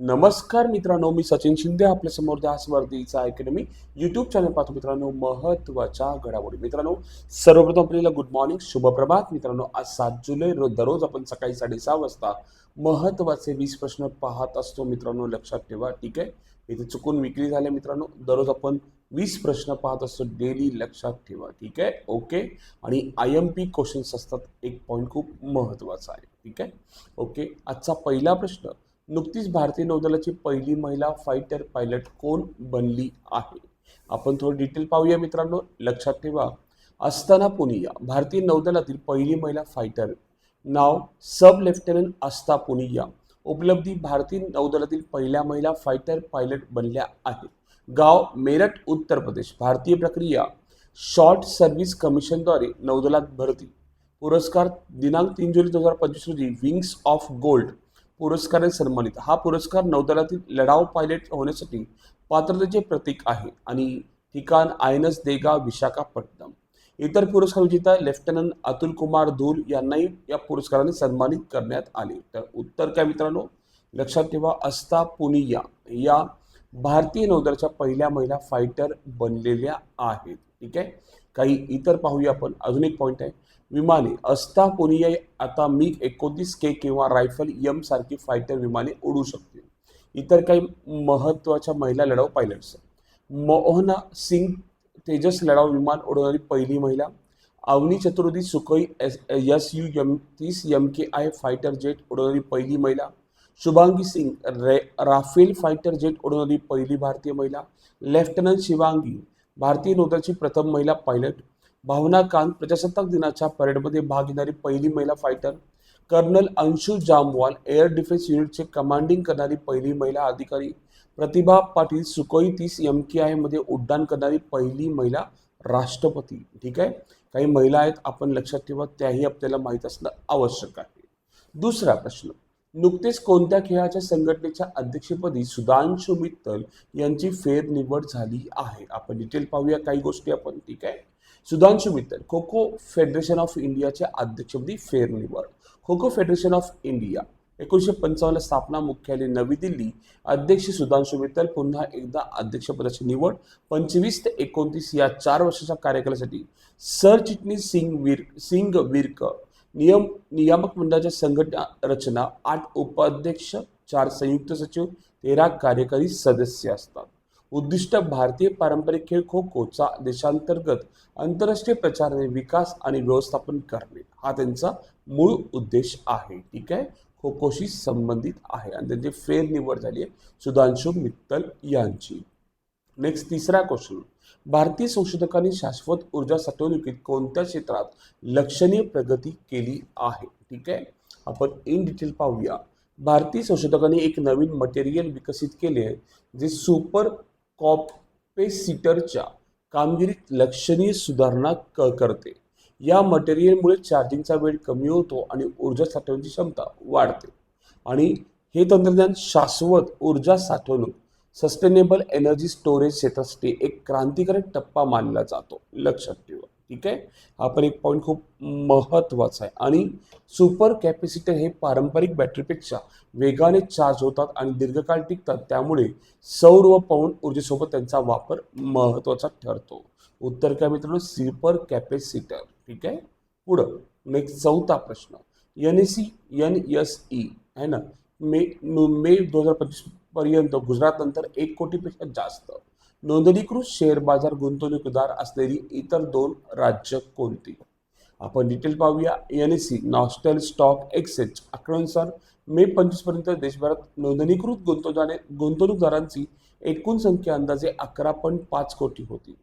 नमस्कार मित्रांनो मी सचिन शिंदे आपल्यासमोर दासवर्दीचा अकॅडमी युट्यूब चॅनल पाहतो मित्रांनो महत्त्वाच्या घडामोडी. मित्रांनो सर्वप्रथम आपल्याला गुड मॉर्निंग शुभप्रभात. मित्रांनो आज सात जुलै रोज दररोज आपण सकाळी साडेसहा वाजता महत्त्वाचे वीस प्रश्न पाहत असतो मित्रांनो लक्षात ठेवा ठीक आहे? इथे चुकून विक्री झाल्या मित्रांनो दररोज आपण वीस प्रश्न पाहत असतो डेली लक्षात ठेवा ठीक आहे? ओके आणि आय एम पी क्वेश्चन्स असतात एक पॉईंट खूप महत्त्वाचा आहे ठीक आहे? ओके आजचा पहिला प्रश्न नुकतीच भारतीय नौदलाची पहिली महिला फायटर पायलट कोण बनली आहे? आपण थोडं डिटेल पाहूया मित्रांनो. लक्षात ठेवा. अस्ताना पुनिया भारतीय नौदलातील पहिली महिला फायटर नाव सब लेफ्टनंट अस्ता पुनिया. उपलब्धी भारतीय नौदलातील पहिल्या महिला फायटर पायलट बनल्या आहेत. गाव मेरठ उत्तर प्रदेश. भारतीय प्रक्रिया शॉर्ट सर्व्हिस कमिशनद्वारे नौदलात भरती. पुरस्कार दिनांक तीन जुलै दोन हजार पंचवीस रोजी विंग्स ऑफ गोल्ड पुरस्काराने सन्मानित. हा पुरस्कार नौदलातील लढाऊ पायलट होण्यासाठी पात्रतेचे प्रतीक आहे आणि ठिकाण आय एन एस देगा विशाखापट्टणम. इतर पुरस्कार विजेता लेफ्टनंट अतुल कुमार धूल यांनाही या पुरस्काराने सन्मानित करण्यात आले. तर उत्तर काय मित्रांनो? लक्षात ठेवा अस्ता पुनिया या भारतीय नौदलाच्या पहिल्या महिला फायटर बनलेल्या आहेत. ठीक आहे? काही इतर पाहूया आपण. अजून एक पॉईंट आहे. विमाने. असता पुनिया आता मिग एकोणतीस के किंवा रायफल यम सारखी फायटर विमाने उडू शकतील इतर काही महत्त्वाच्या महिला लढाऊ पायलट्स मोहना सिंग तेजस लढाऊ विमान उडवणारी पहिली महिला. Avani Chaturvedi Sukhoi S S U M तीस M K I fighter jet उडवणारी पहिली महिला. शुभांगी सिंग रे राफेल फायटर जेट उडवणारी पहिली भारतीय महिला. लेफ्टनंट शिवांगी भारतीय नौदलाची प्रथम महिला पायलट भावना कांत प्रजासत्ताक दिनाच्या परेडमध्ये भाग घेणारी पहिली महिला fighter colonel Anshu Jamwal air defence युनिटचे कमांडिंग करणारी पहिली महिला अधिकारी प्रतिभा पाटील सुकोई तीस एम के आयमध्ये उड्डाण करणारी पहिली महिला राष्ट्रपती. ठीक आहे? काही महिला आहेत आपण लक्षात ठेवा त्याही आपल्याला माहीत असणं आवश्यक आहे. दुसरा प्रश्न. नुकतेच कोणत्या खेळाच्या संघटनेच्या अध्यक्षपदी सुधांशु मित्तल यांची फेरनिवड झाली आहे? आपण डिटेल पाहूया काही गोष्टी आपण. ठीक आहे? सुधांशु मित्तल खो खो फेडरेशन ऑफ इंडियाच्या अध्यक्षपदी फेरनिवड. Kho kho federation of India एकोणीसशे पंचावन्न स्थापना मुख्यालय नवी दिल्ली. अध्यक्ष सुधांशु मित्तल पुन्हा एकदा अध्यक्षपदाची निवड. पंचवीस ते एकोणतीस या चार वर्षाच्या कार्यकालासाठी सरचिटणीस सिंग वीर सिंग विर्क नियम नियामक मंडळाच्या संघटना रचना आठ उपाध्यक्ष चार संयुक्त सचिव तेरा कार्यकारी सदस्य असतात. उद्दिष्ट भारतीय पारंपरिक खेळ खो खोचा देशांतर्गत आंतरराष्ट्रीय प्रचाराने विकास आणि व्यवस्थापन करणे. हा त्यांचा मूळ उद्देश आहे. ठीक आहे? खो खोशी संबंधित आहे. आणि त्यांची फेर निवड झाली आहे सुधांशु मित्तल यांची. नेक्स्ट तिसरा क्वेश्चन भारतीय संशोधकांनी शाश्वत ऊर्जा साठवणुकीत कोणत्या क्षेत्रात लक्षणीय प्रगती केली आहे? ठीक आहे? आपण इन डिटेल पाहूया. भारतीय संशोधकांनी एक नवीन मटेरियल विकसित केले आहे जे सुपर कॉपेसिटरच्या कामगिरीत लक्षणीय सुधारणा क करते. या मटेरियलमुळे चार्जिंगचा वेळ कमी होतो आणि ऊर्जा साठवण्याची क्षमता वाढते. आणि हे तंत्रज्ञान शाश्वत ऊर्जा साठवणूक सस्टेनेबल एनर्जी स्टोरेज क्षेत्रासाठी एक क्रांतिकारक टप्पा मानला जातो. लक्षात ठेवा. ठीक आहे? हा पण एक पॉईंट खूप महत्त्वाचा आहे. आणि सुपर कॅपॅसिटर हे पारंपरिक बॅटरीपेक्षा वेगाने चार्ज होतात आणि दीर्घकाळ टिकतात. त्यामुळे सौर व पवन ऊर्जेसोबत त्यांचा वापर महत्त्वाचा ठरतो. उत्तर काय मित्रांनो? सुपर कॅपॅसिटर ठीक आहे? पुढं. नेक्स्ट चौथा प्रश्न. N S C N S E आहे ना? मे मे दोन हजार पंचवीसपर्यंत गुजरातनंतर एक कोटीपेक्षा जास्त. नोंदणीकृत शेअर बाजार गुंतवणूकदार असलेली इतर दोन राज्य कोणती? आपण डिटेल पाहूया. N S C national stock exchange आकडेनुसार May पंचवीसपर्यंत देशभरात नोंदणीकृत गुंतवणारे गुंतवणूकदारांची एकूण संख्या अंदाजे अकरा पॉईंट पाच कोटी होती.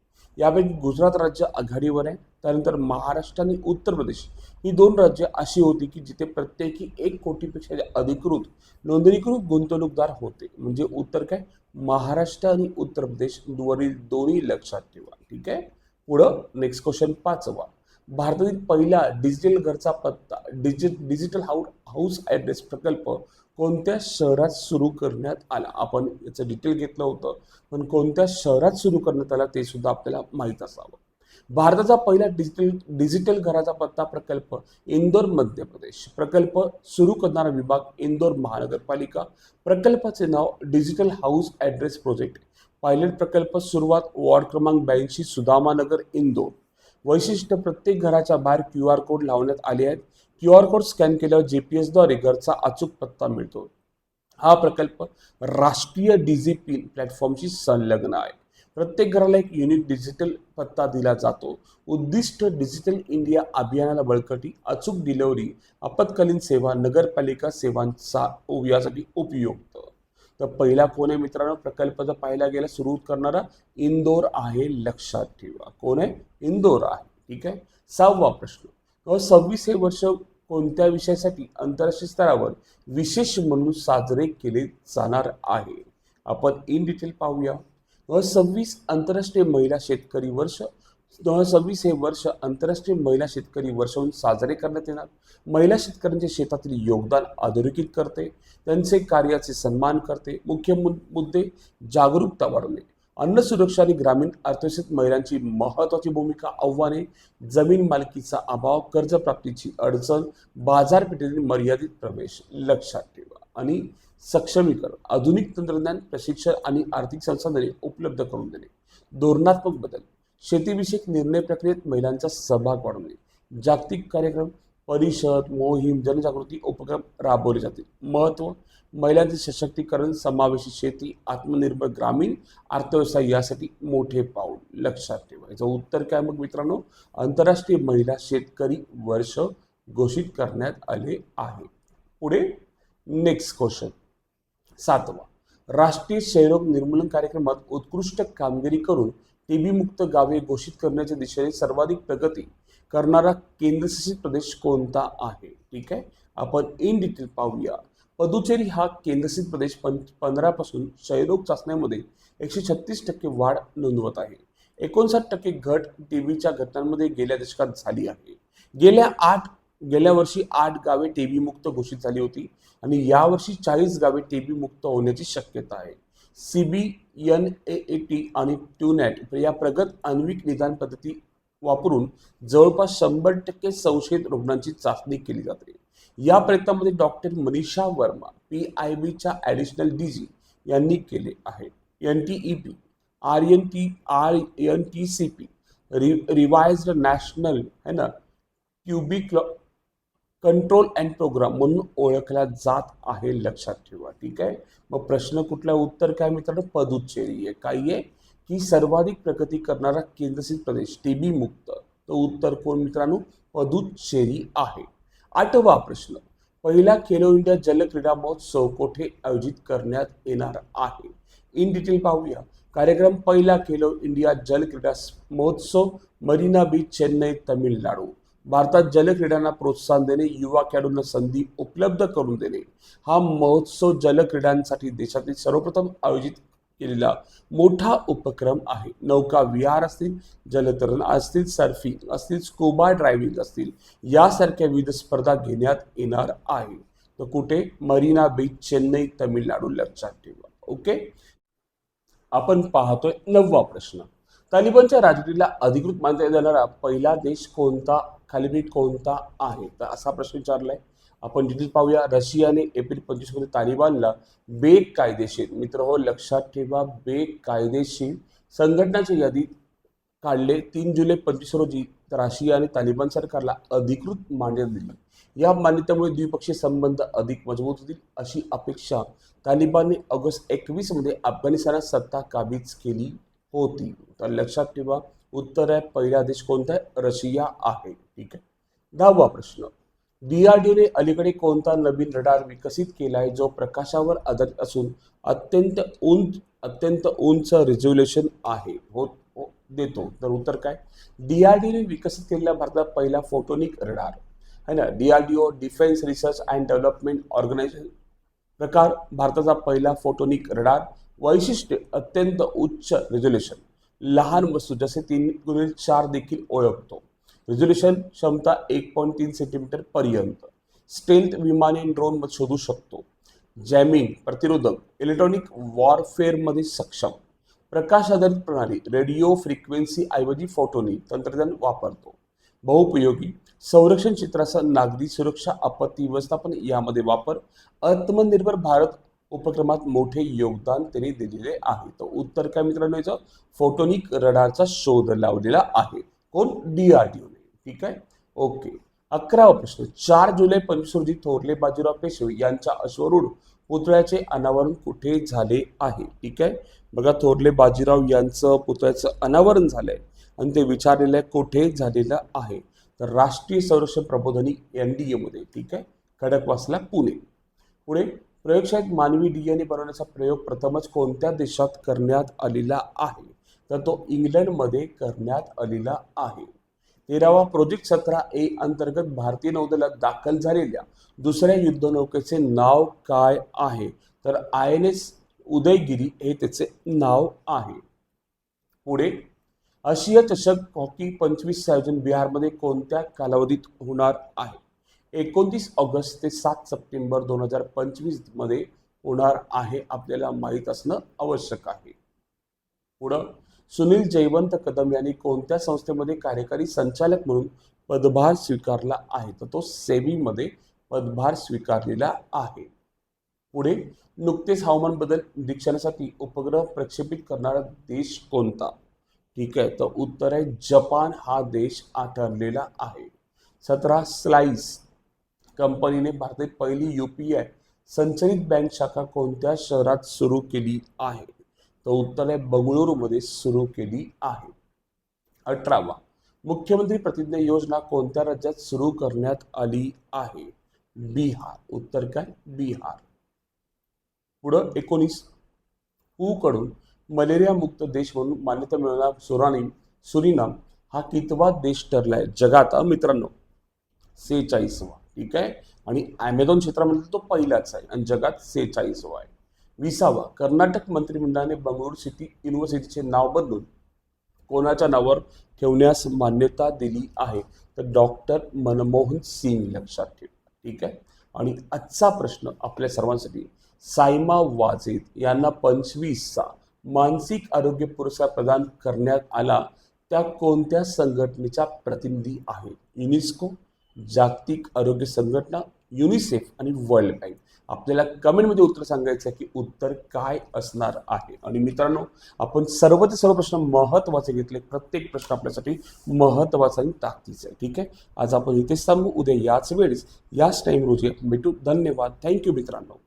यापैकी गुजरात राज्य आघाडीवर आहे. त्यानंतर महाराष्ट्र आणि उत्तर प्रदेश ही दोन राज्य अशी होती की जिथे प्रत्येकी एक कोटीपेक्षा अधिकृत नोंदणीकृत गुंतवणूकदार होते. म्हणजे उत्तर काय? महाराष्ट्र आणि उत्तर प्रदेश वरील दोन्ही लक्षात ठेवा. ठीक आहे? पुढं नेक्स्ट क्वेश्चन पाचवा. भारतातील पहिला डिजिटल घरचा पत्ता digi digital how house address प्रकल्प कोणत्या शहरात सुरू करण्यात आला? आपण याचं डिटेल घेतलं होतं पण कोणत्या शहरात सुरू करण्यात आला ते सुद्धा आपल्याला माहीत असावं. भारताचा पहिला डिजिटल डिजिटल घराचा पत्ता प्रकल्प इंदोर मध्य प्रदेश. प्रकल्प सुरू करणारा विभाग इंदोर महानगरपालिका. प्रकल्पाचे नाव digital house address project pilot प्रकल्प सुरुवात वॉर्ड क्रमांक ब्याऐंशी सुदामानगर इंदोर. वैशिष्ट्य प्रत्येक घराच्या बाहेर क्यू आर कोड लावण्यात आले आहेत. क्यू आर कोड स्कॅन केल्यावर जी पी एसद्वारे घरचा अचूक पत्ता मिळतो. हा प्रकल्प राष्ट्रीय डिजी पिन प्लॅटफॉर्मशी संलग्न आहे. प्रत्येक घराला एक युनिक डिजिटल पत्ता दिला जातो. उद्दिष्ट डिजिटल इंडिया अभियानाला बळकटी अचूक डिलिव्हरी आपत्कालीन सेवा नगरपालिका सेवांचा यासाठी उपयुक्त. तर पहिला कोण आहे मित्रांनो? प्रकल्प जर पाहायला गेला सुरू करणारा इंदोर आहे लक्षात ठेवा. कोण आहे? इंदोर आहे. ठीक आहे? सहावा प्रश्न. सव्वीस हे वर्ष कोणत्या विषयासाठी आंतरराष्ट्रीय स्तरावर विशेष म्हणून साजरे केले जाणार आहे? आपण इन डिटेल पाहूया. दोन सव्वीस आंतरराष्ट्रीय महिला शेतकरी वर्ष. दोन सव्वीस हे वर्ष आंतरराष्ट्रीय महिला शेतकरी वर्ष म्हणून साजरे करण्यात येणार. महिला शेतकऱ्यांच्या शेतातील योगदान अधोरेखित करते. त्यांचे कार्याचे सन्मान करते. मुख्य मुद्दे जागरूकता वाढवणे. अन्न सुरक्षा आणि ग्रामीण अर्थव्यवस्थेत महिलांची महत्त्वाची भूमिका आव्हाने जमीन मालकीचा अभाव कर्ज प्राप्तीची अडचण बाजारपेठेतील मर्यादित प्रवेश लक्षात ठेवा. आणि सक्षमीकरण आधुनिक तंत्रज्ञान प्रशिक्षण आणि आर्थिक संसाधने उपलब्ध करून देणे. धोरणात्मक बदल शेतीविषयक निर्णय प्रक्रियेत महिलांचा सहभाग वाढवणे. जागतिक कार्यक्रम परिषद मोहीम जनजागृती उपक्रम राबवले जातील. महत्त्व महिलांचे सशक्तीकरण समावेशी शेती आत्मनिर्भर ग्रामीण अर्थव्यवस्था यासाठी मोठे पाऊल लक्षात ठेवा याचं उत्तर काय मग मित्रांनो? आंतरराष्ट्रीय महिला शेतकरी वर्ष घोषित करण्यात आले आहे. पुढे नेक्स्ट क्वेश्चन सातवा. राष्ट्रीय क्षयरोग निर्मूलन कार्यक्रमात उत्कृष्ट कामगिरी करून टीबी मुक्त गावे घोषित करण्याच्या दिशेने सर्वाधिक प्रगती करणारा केंद्रशासित प्रदेश कोणता आहे? ठीक आहे? आपण इन डिटेल पाहूया. पदुचेरी हा केंद्रशासित प्रदेश पं पंधरापासून क्षयरोग चाचण्यामध्ये एकशे छत्तीस टक्के वाढ नोंदवत आहे. एकोणसाठ टक्के घट टीबीच्या घटनांमध्ये गेल्या दशकात झाली आहे. गेल्या आठ गेल्या वर्षी आठ गावे टीबी मुक्त घोषित झाली होती आणि यावर्षी चाळीस गावे टीबी मुक्त होण्याची शक्यता आहे. सीबी एन ए टी आणि ट्यूनॅट या प्रगत आण्विक निदान पद्धती वापरून जवळपास शंभर टक्के संशयित रुग्णांची चाचणी केली जाते. या प्रयत्नामध्ये doctor Manisha Verma P I बीच्या ॲडिशनल डी जी यांनी केले आहे. N T E P R N T R N T C P रि रिवाइज्ड नॅशनल है ना? क्युबिक कंट्रोल अँड प्रोग्राम म्हणून ओळखला जात आहे लक्षात ठेवा. ठीक आहे? मग प्रश्न कुठला? उत्तर काय मित्रांनो? पदुच्चेरी आहे. काय आहे? की सर्वाधिक प्रगती करणारा केंद्रशासित प्रदेश टीबी मुक्त. तो उत्तर कोण मित्रांनो? पदुच्चेरी आहे. आठवा प्रश्न. पहिला खेलो इंडिया जल क्रीडा महोत्सव कोठे आयोजित करण्यात येणार आहे? इन डिटेल पाहूया. कार्यक्रम पहिला खेलो इंडिया जल क्रीडा महोत्सव मरीना बीच चेन्नई तमिळनाडू. भारतात जलक्रीडांना प्रोत्साहन देणे युवा खेळाडूंना संधी उपलब्ध करून देणे. हा महोत्सव जलक्रीडांसाठी देशातील सर्वप्रथम आयोजित केलेला मोठा उपक्रम आहे. नौका विहार असतील जलतरण असतील सर्फिंग असतील स्कुबा ड्रायव्हिंग असतील यासारख्या विविध स्पर्धा घेण्यात येणार आहे. तर कुठे? मरीना बीच चेन्नई तमिळनाडू लक्षात ठेवा. ओके आपण पाहतोय नववा प्रश्न. तालिबानच्या राजवटीला अधिकृत मानला जाणारा पहिला देश कोणता? खालीपीठ कोणता आहे? तर असा प्रश्न विचारलाय. आपण डिटेल पाहूया रशियाने एप्रिल पंचवीसमध्ये तालिबानला बेकायदेशीर मित्र हो लक्षात ठेवा बेकायदेशीर संघटनाच्या यादीत काढले. तीन जुलै पंचवीस रोजी रशियाने तालिबान सरकारला अधिकृत मान्यता दिली. या मान्यतेमुळे द्विपक्षीय संबंध अधिक मजबूत होतील अशी अपेक्षा तालिबानने ऑगस्ट एकवीसमध्ये अफगाणिस्तानात सत्ता काबीज केली होती. तर लक्षात ठेवा उत्तर आहे पहिला देश कोणता आहे? रशिया आहे. ठीक आहे. दहावा प्रश्न. डीआरडीओने अलीकडे कोणता नवीन रडार विकसित केला आहे जो प्रकाशावर आधारित असून अत्यंत उंच अत्यंत उंच रिझोल्युशन आहे हो हो- देतो. तर उत्तर काय? डीआरडीओने विकसित केलेला भारतात पहिला फोटोनिक रडार है ना? DRDO defence research and development organisation प्रकार भारताचा पहिला फोटोनिक रडार वैशिष्ट्य अत्यंत उच्च रिझोल्युशन लहान वस्तू जसे तीन गुणिले चार देखील ओळखतो. रेझोल्युशन क्षमता एक पॉईंट तीन सेंटीमीटर पर्यंत. स्टेल्थ विमाने ड्रोन शोधू शकतो. जॅमिंग प्रतिरोधक इलेक्ट्रॉनिक वॉरफेअरमध्ये सक्षम. प्रकाश आधारित प्रणाली रेडिओ फ्रिक्वेन्सी ऐवजी फोटोनिक तंत्रज्ञान वापरतो. बहुपयोगी संरक्षण क्षेत्राचा नागरी सुरक्षा आपत्ती व्यवस्थापन यामध्ये वापर. आत्मनिर्भर भारत उपक्रमात मोठे योगदान त्यांनी दिलेले आहे. तर उत्तर काय मित्रांनो याचं? फोटोनिक रडारचा शोध लावलेला आहे. कोण? डीआरडीओने ठीक आहे? ओके. अकरावा प्रश्न चार जुलै पंचवीस रोजी थोरले बाजीराव पेशवे यांच्या अश्वरूढ पुतळ्याचे अनावरण कुठे झाले आहे? ठीक आहे? बघा थोरले बाजीराव यांचं पुतळ्याचं अनावरण झालंय आणि ते विचारलेलं आहे कुठे झालेलं आहे? तर राष्ट्रीय संरक्षण प्रबोधनी एन डी एमध्ये ठीक आहे? खडकवासला पुणे. पुढे प्रयोगशाळेत मानवी डीएनए बनवण्याचा प्रयोग प्रथमच कोणत्या देशात करण्यात आलेला आहे? तर तो इंग्लंडमध्ये करण्यात आलेला आहे. तेरावा प्रोजेक्ट सतरा ए अंतर्गत भारतीय नौदलात दाखल झालेल्या दुसऱ्या युद्धनौकेचे नाव काय आहे? तर आय एन एस उदयगिरी हे त्याचे नाव आहे. पुढे आशिया चषक हॉकी पंचवीस आयोजन बिहारमध्ये कोणत्या कालावधीत होणार आहे? एकोणतीस ऑगस्ट ते सात सप्टेंबर दोन हजार पंचवीसमध्ये होणार आहे आपल्याला माहीत असणं आवश्यक आहे. पुढं सुनील जयवंत कदम यांनी कोणत्या संस्थेमध्ये कार्यकारी संचालक म्हणून पदभार स्वीकारला आहे? तर तो सेबीमध्ये पदभार स्वीकारलेला आहे. पुढे नुकतेच हवामान बदल निरीक्षणासाठी उपग्रह प्रक्षेपित करणारा देश कोणता? ठीक आहे तर उत्तर आहे जपान. हा देश आठरलेला आहे. सतरा स्लाइस कंपनीने भारतात पहिली यू पी आय संचलित बँक शाखा कोणत्या शहरात सुरू केली आहे? तर उत्तर बंगळुरूमध्ये सुरू केली आहे. अठरावा मुख्यमंत्री प्रतिज्ञा योजना कोणत्या राज्यात सुरू करण्यात आली आहे? बिहार. उत्तर काय? बिहार. पुढं एकोणीस. हू कडून मलेरिया मुक्त देश म्हणून मान्यता मिळवणारा सुराणी सुरिनाम हा कितवा देश ठरलाय जगात मित्रांनो. सेहेचाळीसवा. ठीक आहे? आणि ॲमेझॉन क्षेत्रामध्ये तो पहिलाच आहे. आणि जगात सेहेचाळीसवा आहे. विसावा. कर्नाटक मंत्रिमंडळाने बंगळुरू सिटी युनिव्हर्सिटीचे नाव बदलून कोणाच्या नावावर ठेवण्यास मान्यता दिली आहे? तर डॉक्टर मनमोहन सिंग लक्षात ठेवा. ठीक आहे? आणि आजचा प्रश्न आपल्या सर्वांसाठी. सायमा वाजेद यांना पंचवीसचा मानसिक आरोग्य पुरस्कार प्रदान करण्यात आला. त्या कोणत्या संघटनेच्या प्रतिनिधी आहेत युनेस्को जागतिक आरोग्य संघटना युनिसेफ आणि वर्ल्ड बँक. आपल्याला कमेंटमध्ये उत्तर सांगायचं आहे की उत्तर काय असणार आहे. आणि मित्रांनो आपण सर्व ते सर्व प्रश्न महत्त्वाचे घेतले. प्रत्येक प्रश्न आपल्यासाठी महत्त्वाचा आणि ताकदीचा आहे. ठीक आहे? आज आपण इथेच थांबू. उद्या याच वेळेस याच टाईम रोजी भेटू. धन्यवाद. थँक्यू मित्रांनो.